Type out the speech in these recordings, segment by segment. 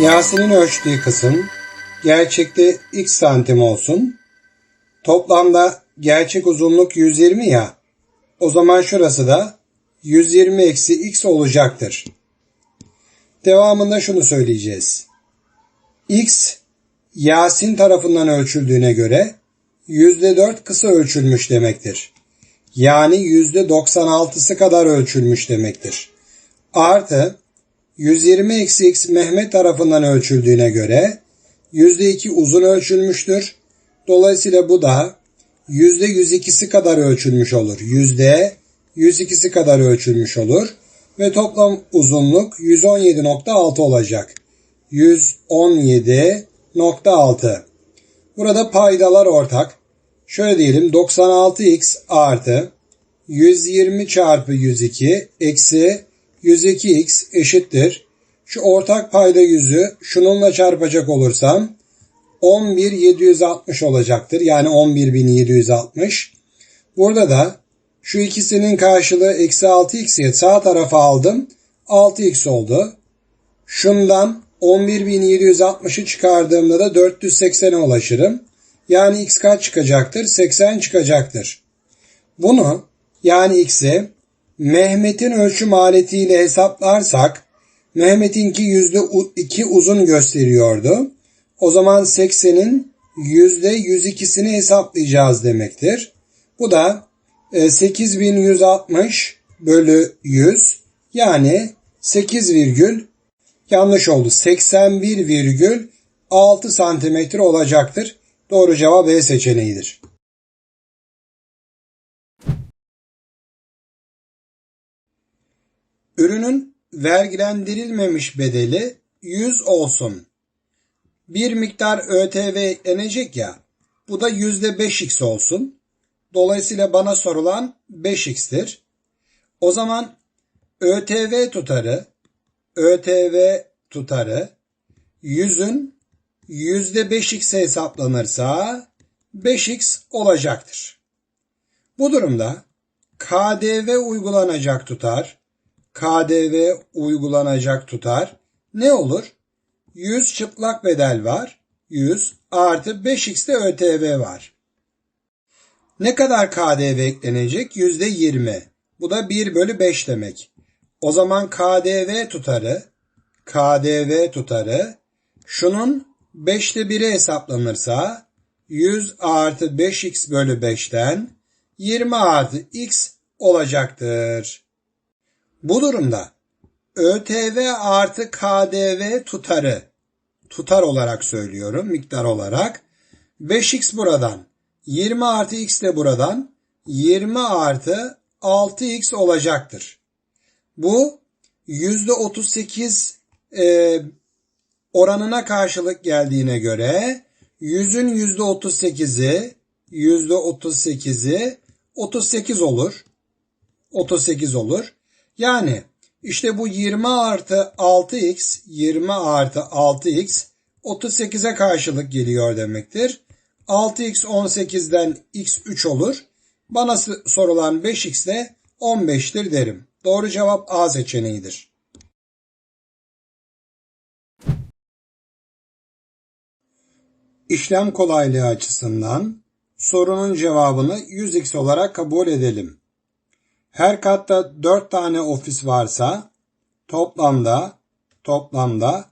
Yasin'in ölçtüğü kısım gerçekte x santim olsun. Toplamda gerçek uzunluk 120 ya. O zaman şurası da 120 eksi x olacaktır. Devamında şunu söyleyeceğiz. x Yasin tarafından ölçüldüğüne göre %4 kısa ölçülmüş demektir. Yani %96'sı kadar ölçülmüş demektir. Artı 120 eksi x Mehmet tarafından ölçüldüğüne göre %2 uzun ölçülmüştür. Dolayısıyla bu da %102'si kadar ölçülmüş olur. %102'si kadar ölçülmüş olur. Ve toplam uzunluk 117.6 olacak. 117.6. Burada paydalar ortak. Şöyle diyelim 96x artı 120 çarpı 102 eksi 102x eşittir. Şu ortak payda yüzü şununla çarpacak olursam 11760 olacaktır. Yani 11760. Burada da şu ikisinin karşılığı eksi 6x'i sağ tarafa aldım. 6x oldu. Şundan 11760'ı çıkardığımda da 480'e ulaşırım. Yani x kaç çıkacaktır? 80 çıkacaktır. Bunu yani x'i Mehmet'in ölçüm aletiyle hesaplarsak Mehmet'inki %2 uzun gösteriyordu. O zaman 80'in %102'sini hesaplayacağız demektir. Bu da 8160 bölü 100 yani 8 virgül yanlış oldu. 81,6 santimetre olacaktır. Doğru cevap B seçeneğidir. Ürünün vergilendirilmemiş bedeli 100 olsun. Bir miktar ÖTV eklenecek ya. Bu da %5x olsun. Dolayısıyla bana sorulan 5x'tir. O zaman ÖTV tutarı ÖTV tutarı 100'ün %5x hesaplanırsa 5x olacaktır. Bu durumda KDV uygulanacak tutar KDV uygulanacak tutar ne olur? 100 çıplak bedel var. 100 artı 5x de ÖTV var. Ne kadar KDV eklenecek? %20. Bu da 1 bölü 5 demek. O zaman KDV tutarı KDV tutarı şunun 5'te 1'i hesaplanırsa 100 artı 5x bölü 5'ten 20 artı x olacaktır. Bu durumda ÖTV artı KDV tutarı tutar olarak söylüyorum miktar olarak 5x buradan 20 artı x de buradan 20 artı 6x olacaktır. Bu %38 e, oranına karşılık geldiğine göre 100'ün %38'i %38'i 38 olur. 38 olur. Yani işte bu 20 artı 6x 20 artı 6x 38'e karşılık geliyor demektir. 6x 18'den x 3 olur. Bana sorulan 5x de 15'tir derim. Doğru cevap A seçeneğidir. İşlem kolaylığı açısından sorunun cevabını 100x olarak kabul edelim. Her katta 4 tane ofis varsa toplamda toplamda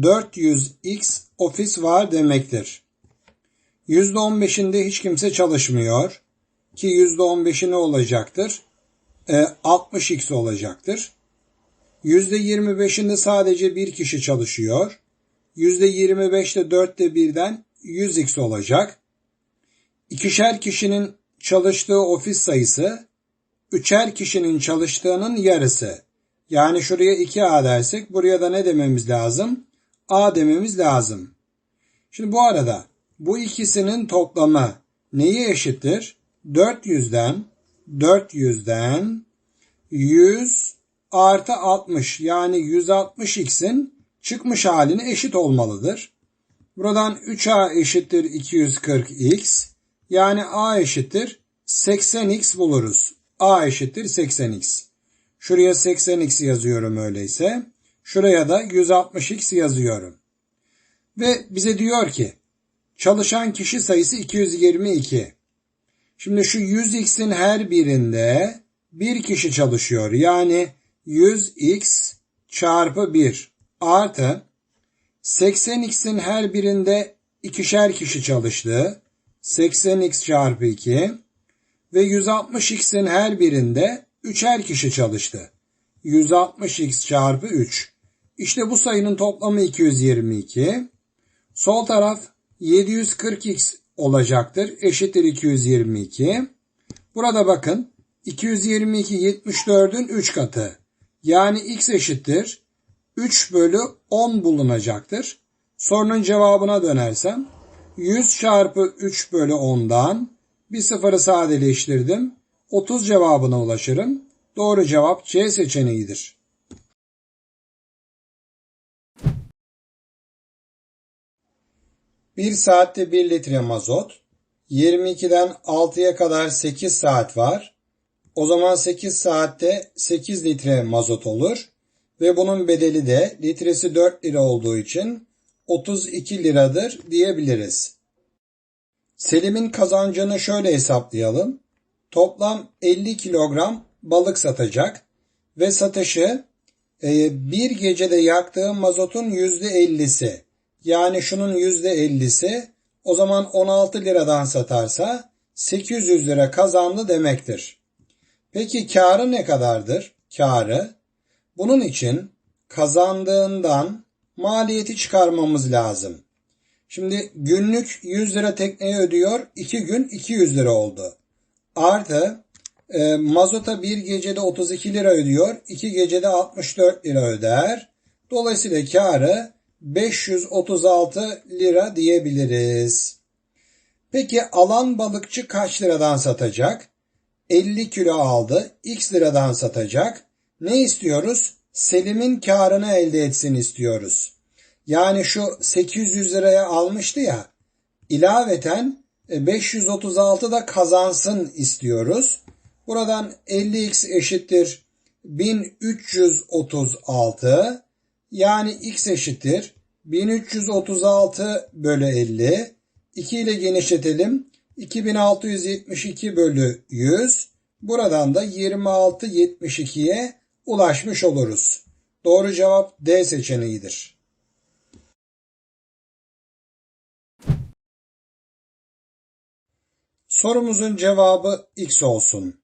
400x ofis var demektir. %15'inde hiç kimse çalışmıyor ki %15'i ne olacaktır? E, 60x olacaktır. %25'inde sadece bir kişi çalışıyor. %25'te 4'te 1'den 100x olacak. İkişer kişinin çalıştığı ofis sayısı üçer kişinin çalıştığının yarısı. Yani şuraya 2A dersek buraya da ne dememiz lazım? A dememiz lazım. Şimdi bu arada bu ikisinin toplamı neyi eşittir? 400'den 400'den 100 artı 60 yani 160x'in çıkmış haline eşit olmalıdır. Buradan 3a eşittir 240x yani a eşittir 80x buluruz a eşittir 80x. Şuraya 80x yazıyorum öyleyse. Şuraya da 160x yazıyorum. Ve bize diyor ki çalışan kişi sayısı 222. Şimdi şu 100x'in her birinde bir kişi çalışıyor. Yani 100x çarpı 1 artı 80x'in her birinde ikişer kişi çalıştı. 80x çarpı 2 ve 160x'in her birinde üçer kişi çalıştı. 160x çarpı 3. İşte bu sayının toplamı 222. Sol taraf 740x olacaktır. Eşittir 222. Burada bakın 222 74'ün 3 katı. Yani x eşittir 3 bölü 10 bulunacaktır. Sorunun cevabına dönersem 100 çarpı 3 bölü 10'dan bir sıfırı sadeleştirdim. 30 cevabına ulaşırım. Doğru cevap C seçeneğidir. Bir saatte 1 litre mazot. 22'den 6'ya kadar 8 saat var. O zaman 8 saatte 8 litre mazot olur. Ve bunun bedeli de litresi 4 lira olduğu için 32 liradır diyebiliriz. Selim'in kazancını şöyle hesaplayalım. Toplam 50 kilogram balık satacak ve satışı e, bir gecede yaktığı mazotun %50'si. Yani şunun %50'si o zaman 16 liradan satarsa 800 lira kazandı demektir. Peki karı ne kadardır? Karı. Bunun için kazandığından maliyeti çıkarmamız lazım. Şimdi günlük 100 lira tekneye ödüyor. 2 gün 200 lira oldu. Artı e, mazota bir gecede 32 lira ödüyor. 2 gecede 64 lira öder. Dolayısıyla karı 536 lira diyebiliriz. Peki alan balıkçı kaç liradan satacak? 50 kilo aldı. X liradan satacak. Ne istiyoruz? Selim'in karını elde etsin istiyoruz. Yani şu 800 liraya almıştı ya. İlaveten 536 da kazansın istiyoruz. Buradan 50x eşittir 1336 yani x eşittir 1336 bölü 50. 2 ile genişletelim. 2672 bölü 100. Buradan da 2672'ye ulaşmış oluruz. Doğru cevap D seçeneğidir. Sorumuzun cevabı X olsun.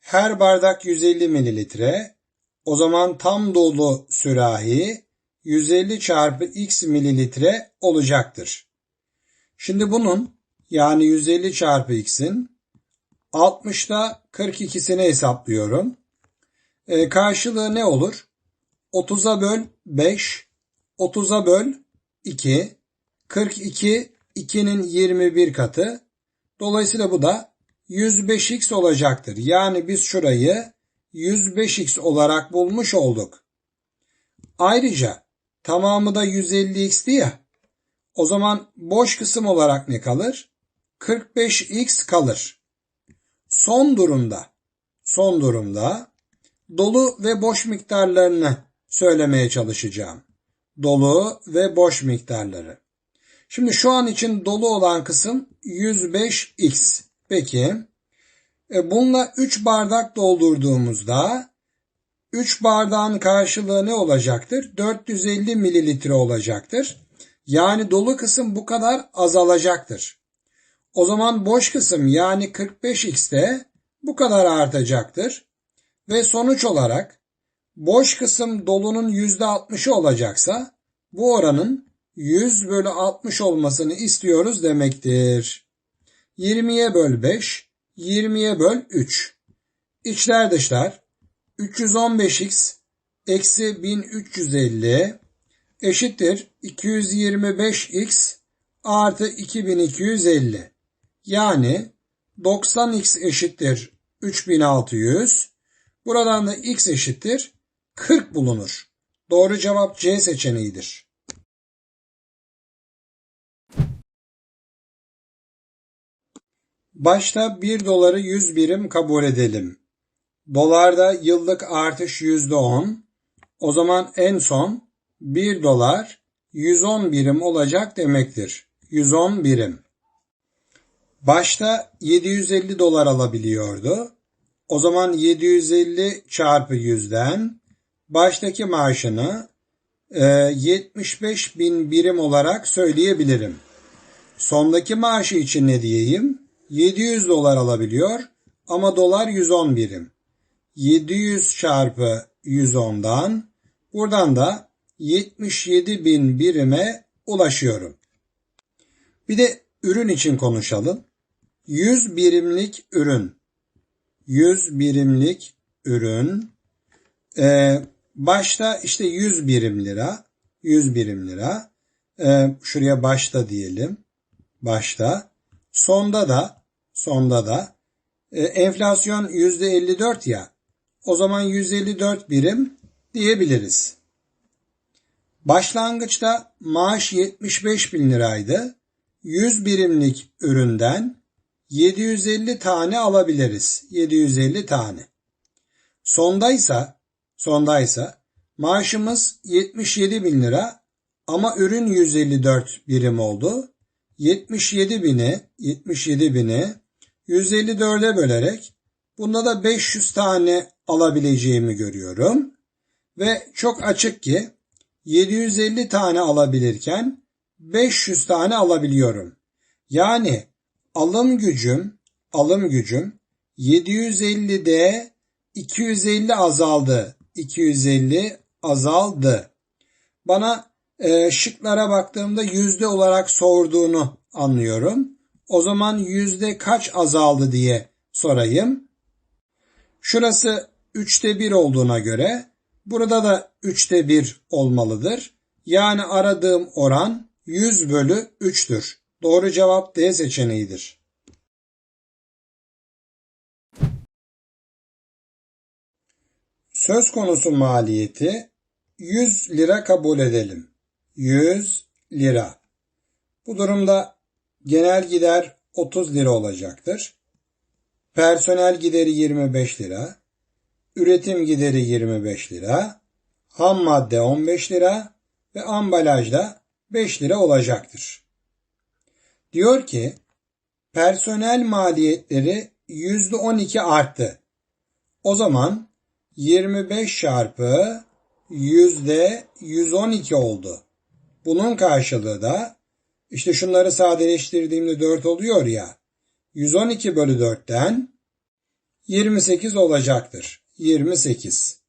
Her bardak 150 mililitre. O zaman tam dolu sürahi 150 çarpı X mililitre olacaktır. Şimdi bunun yani 150 çarpı X'in 60'da 42'sini hesaplıyorum. E, karşılığı ne olur? 30'a böl 5, 30'a böl 2, 42 2'nin 21 katı. Dolayısıyla bu da 105x olacaktır. Yani biz şurayı 105x olarak bulmuş olduk. Ayrıca tamamı da 150x'ti ya. O zaman boş kısım olarak ne kalır? 45x kalır. Son durumda, son durumda dolu ve boş miktarlarını söylemeye çalışacağım. Dolu ve boş miktarları. Şimdi şu an için dolu olan kısım 105x. Peki e, bununla 3 bardak doldurduğumuzda 3 bardağın karşılığı ne olacaktır? 450 mililitre olacaktır. Yani dolu kısım bu kadar azalacaktır. O zaman boş kısım yani 45x'te bu kadar artacaktır. Ve sonuç olarak boş kısım dolunun %60'ı olacaksa bu oranın 100 bölü 60 olmasını istiyoruz demektir. 20'ye böl 5, 20'ye böl 3. İçler dışlar 315x eksi 1350 eşittir 225x artı 2250. Yani 90x eşittir 3600. Buradan da x eşittir 40 bulunur. Doğru cevap C seçeneğidir. Başta 1 doları 100 birim kabul edelim. Dolarda yıllık artış %10. O zaman en son 1 dolar 110 birim olacak demektir. 110 birim. Başta 750 dolar alabiliyordu. O zaman 750 çarpı 100'den baştaki maaşını e, 75 bin birim olarak söyleyebilirim. Sondaki maaşı için ne diyeyim? 700 dolar alabiliyor ama dolar 110 birim. 700 çarpı 110'dan buradan da 77 bin birime ulaşıyorum. Bir de ürün için konuşalım. 100 birimlik ürün. 100 birimlik ürün. Ee, başta işte 100 birim lira. 100 birim lira. Ee, şuraya başta diyelim. Başta. Sonda da sonda da e, enflasyon %54 ya. O zaman 154 birim diyebiliriz. Başlangıçta maaş 75 bin liraydı. 100 birimlik üründen 750 tane alabiliriz. 750 tane. Sondaysa, sondaysa maaşımız 77 bin lira ama ürün 154 birim oldu. 77 bini, 77 bini 154'e bölerek bunda da 500 tane alabileceğimi görüyorum. Ve çok açık ki 750 tane alabilirken 500 tane alabiliyorum. Yani alım gücüm, alım gücüm 750'de 250 azaldı. 250 azaldı. Bana e, şıklara baktığımda yüzde olarak sorduğunu anlıyorum. O zaman yüzde kaç azaldı diye sorayım. Şurası üçte bir olduğuna göre burada da üçte bir olmalıdır. Yani aradığım oran 100 bölü 3'tür. Doğru cevap D seçeneğidir. Söz konusu maliyeti 100 lira kabul edelim. 100 lira. Bu durumda genel gider 30 lira olacaktır. Personel gideri 25 lira. Üretim gideri 25 lira. Ham madde 15 lira ve ambalajda 5 lira olacaktır. Diyor ki personel maliyetleri %12 arttı. O zaman 25 çarpı yüzde 112 oldu. Bunun karşılığı da işte şunları sadeleştirdiğimde 4 oluyor ya. 112 bölü 4'ten 28 olacaktır. 28.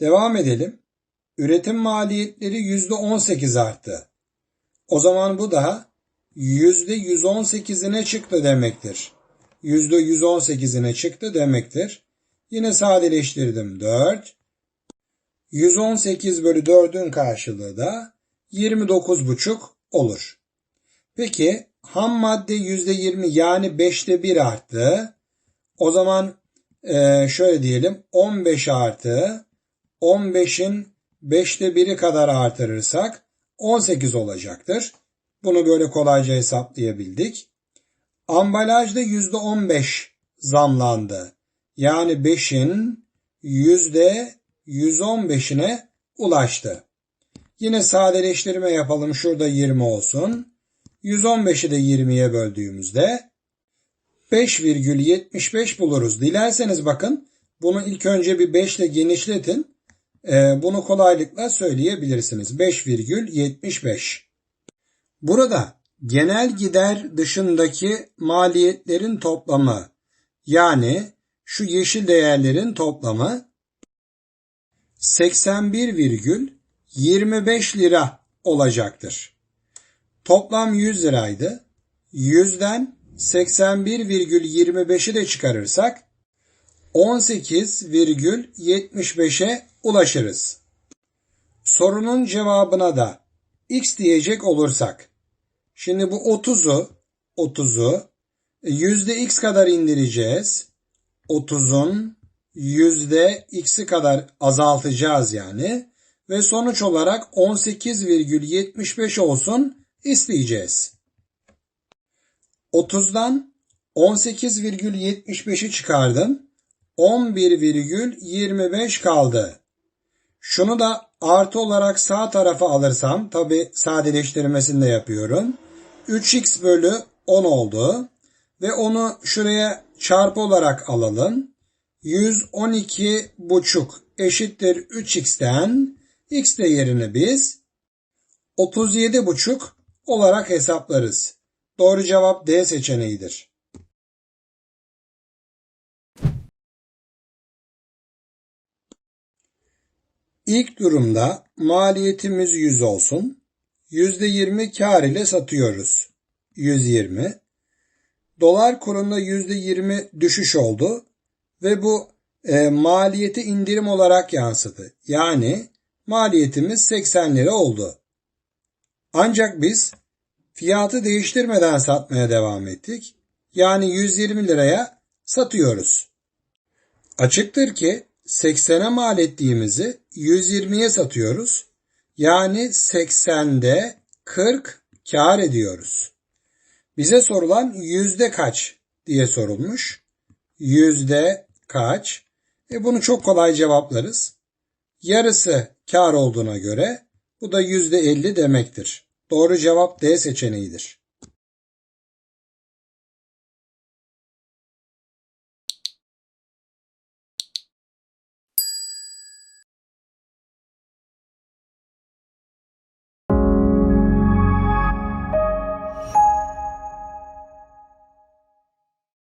Devam edelim. Üretim maliyetleri %18 arttı. O zaman bu da %118'ine çıktı demektir. %118'ine çıktı demektir. Yine sadeleştirdim 4. 118 bölü 4'ün karşılığı da 29,5 olur. Peki ham madde %20 yani 5'te 1 arttı. O zaman e, şöyle diyelim 15 artı 15'in 5'te 1'i kadar artırırsak 18 olacaktır. Bunu böyle kolayca hesaplayabildik. Ambalajda %15 zamlandı. Yani 5'in %115'ine ulaştı. Yine sadeleştirme yapalım. Şurada 20 olsun. 115'i de 20'ye böldüğümüzde 5,75 buluruz. Dilerseniz bakın bunu ilk önce bir 5 ile genişletin. Ee, bunu kolaylıkla söyleyebilirsiniz. 5,75. Burada genel gider dışındaki maliyetlerin toplamı yani şu yeşil değerlerin toplamı 81,25 lira olacaktır. Toplam 100 liraydı. 100'den 81,25'i de çıkarırsak 18,75'e ulaşırız. Sorunun cevabına da x diyecek olursak şimdi bu 30'u 30'u yüzde x kadar indireceğiz. 30'un yüzde x'i kadar azaltacağız yani ve sonuç olarak 18,75 olsun isteyeceğiz. 30'dan 18,75'i çıkardım. 11,25 kaldı. Şunu da artı olarak sağ tarafa alırsam tabi sadeleştirmesini de yapıyorum. 3x bölü 10 oldu. Ve onu şuraya çarpı olarak alalım. 112 buçuk eşittir 3x'ten x değerini biz 37 buçuk olarak hesaplarız. Doğru cevap D seçeneğidir. İlk durumda maliyetimiz 100 olsun. %20 kar ile satıyoruz. 120. Dolar kurunda %20 düşüş oldu ve bu e, maliyeti indirim olarak yansıdı. Yani maliyetimiz 80 lira oldu. Ancak biz fiyatı değiştirmeden satmaya devam ettik. Yani 120 liraya satıyoruz. Açıktır ki 80'e mal ettiğimizi 120'ye satıyoruz. Yani 80'de 40 kar ediyoruz. Bize sorulan yüzde kaç diye sorulmuş. Yüzde kaç? E bunu çok kolay cevaplarız. Yarısı kar olduğuna göre bu da yüzde 50 demektir. Doğru cevap D seçeneğidir.